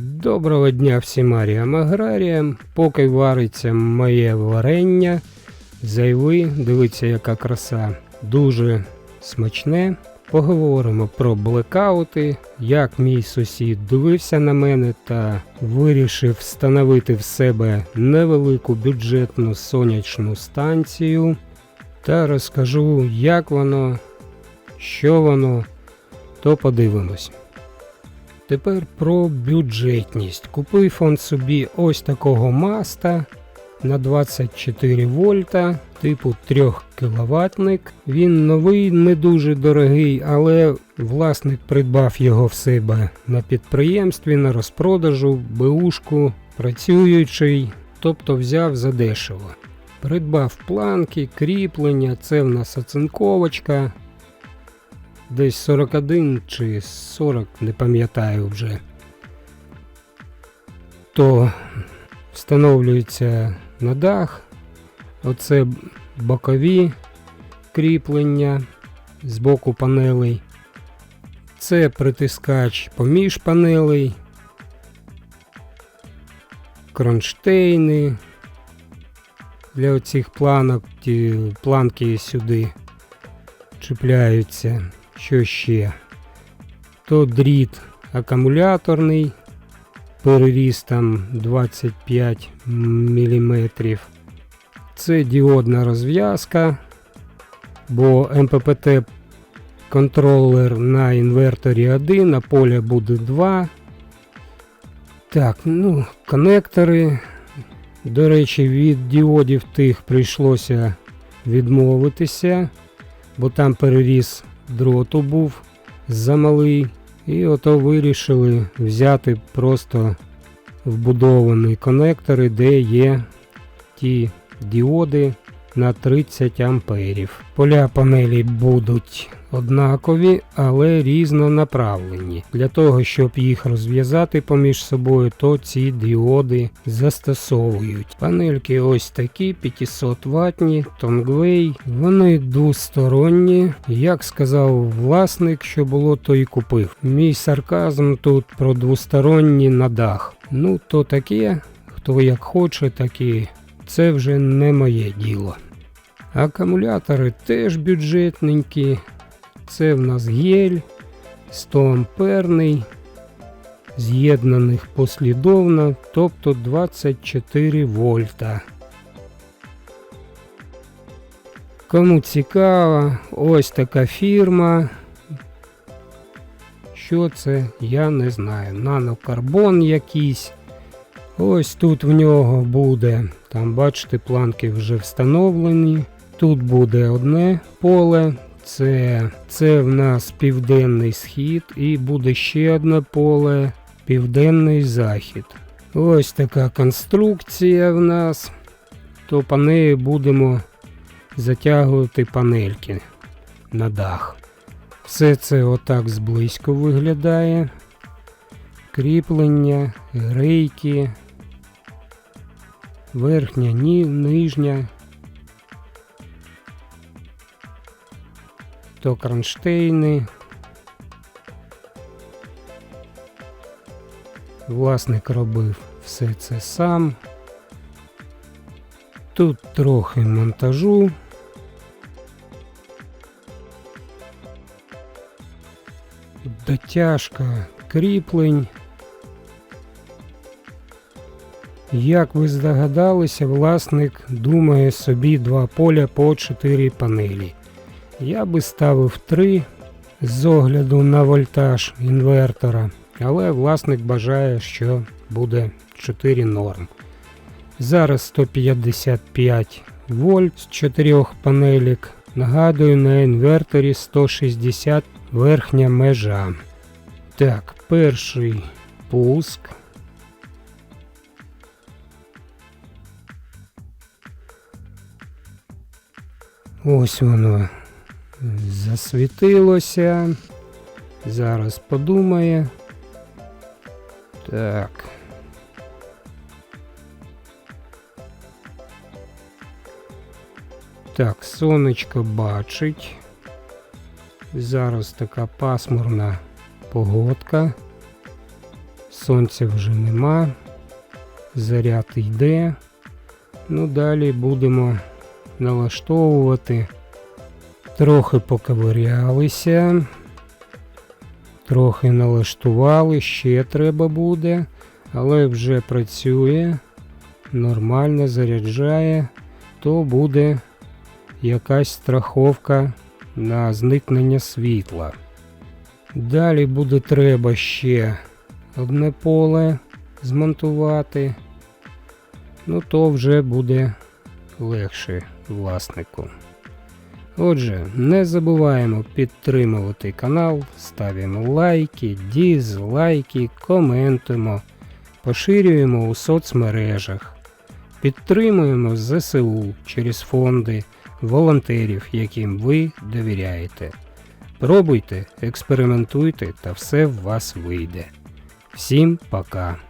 Доброго дня всім аріям аграріям. Поки вариться моє варення, зайви, дивіться, яка краса. Дуже смачне. Поговоримо про блекаути, як мій сусід дивився на мене та вирішив встановити в себе невелику бюджетну сонячну станцію. Та розкажу, як воно, що воно, то подивимось. Тепер про бюджетність. Купив он собі ось такого маста на 24 вольта, типу 3 кВт. Він новий, не дуже дорогий, але власник придбав його в себе на підприємстві, на розпродажу, беушку, працюючий, тобто взяв задешево. Придбав планки, кріплення, це в нас оцинковочка, десь 41 чи 40, не пам'ятаю вже. То встановлюється на дах. Оце бокові кріплення з боку панелей. Це притискач поміж панелей, кронштейни для оцих планок, ті планки сюди чіпляються. Що ще? То дріт акумуляторний, переріз там 25 мм. Це діодна розв'язка, бо МППТ контролер на інверторі 1, а поля буде 2. Так, ну, конектори. До речі, від діодів тих прийшлося відмовитися, бо там переріз дроту був замалий. І ото вирішили взяти просто вбудовані конектори, де є ті діоди на 30 амперів. Поля панелі будуть однакові, але різнонаправлені. Для того, щоб їх розв'язати поміж собою, то ці діоди застосовують. Панельки ось такі 500 ватні, Тонгвей. Вони двосторонні. Як сказав власник, що було, то і купив. Мій сарказм тут про двосторонні на дах. Ну, то таке, хто як хоче, так і це вже не моє діло. Акумулятори теж бюджетненькі. Це в нас гель 100 амперний, з'єднаних послідовно, тобто 24 вольта. Кому цікаво, ось така фірма. Що це, я не знаю. Нанокарбон якийсь. Ось тут в нього буде, там бачите, планки вже встановлені. Тут буде одне поле, це, це в нас південний схід, і буде ще одне поле південний захід. Ось така конструкція в нас. То по неї будемо затягувати панельки на дах. Все це отак зблизько виглядає. Кріплення, рейки, верхня, нижня. То кронштейни. Власник робив все це сам. Тут трохи монтажу. Дотяжка кріплень. Як ви здогадалися, власник думає собі два поля по 4 панелі. Я би ставив 3 з огляду на вольтаж інвертора, але власник бажає, що буде 4 норм. Зараз 155 вольт з 4 панелік. Нагадую, на інверторі 160 верхня межа. Так, перший пуск. Ось воно засвітилося. Зараз подумає. Так. Так, сонечко бачить. Зараз така пасмурна погодка. Сонця вже нема. Заряд йде. Ну, далі будемо налаштовувати. Трохи поковирялися. Трохи налаштували, ще треба буде, але вже працює, нормально заряджає, то буде якась страховка на зникнення світла. Далі буде треба ще одне поле змонтувати. Ну то вже буде легше власнику. Отже, не забуваємо підтримувати канал, ставимо лайки, дізлайки, коментуємо, поширюємо у соцмережах, підтримуємо ЗСУ через фонди волонтерів, яким ви довіряєте. Пробуйте, експериментуйте та все в вас вийде. Всім пока!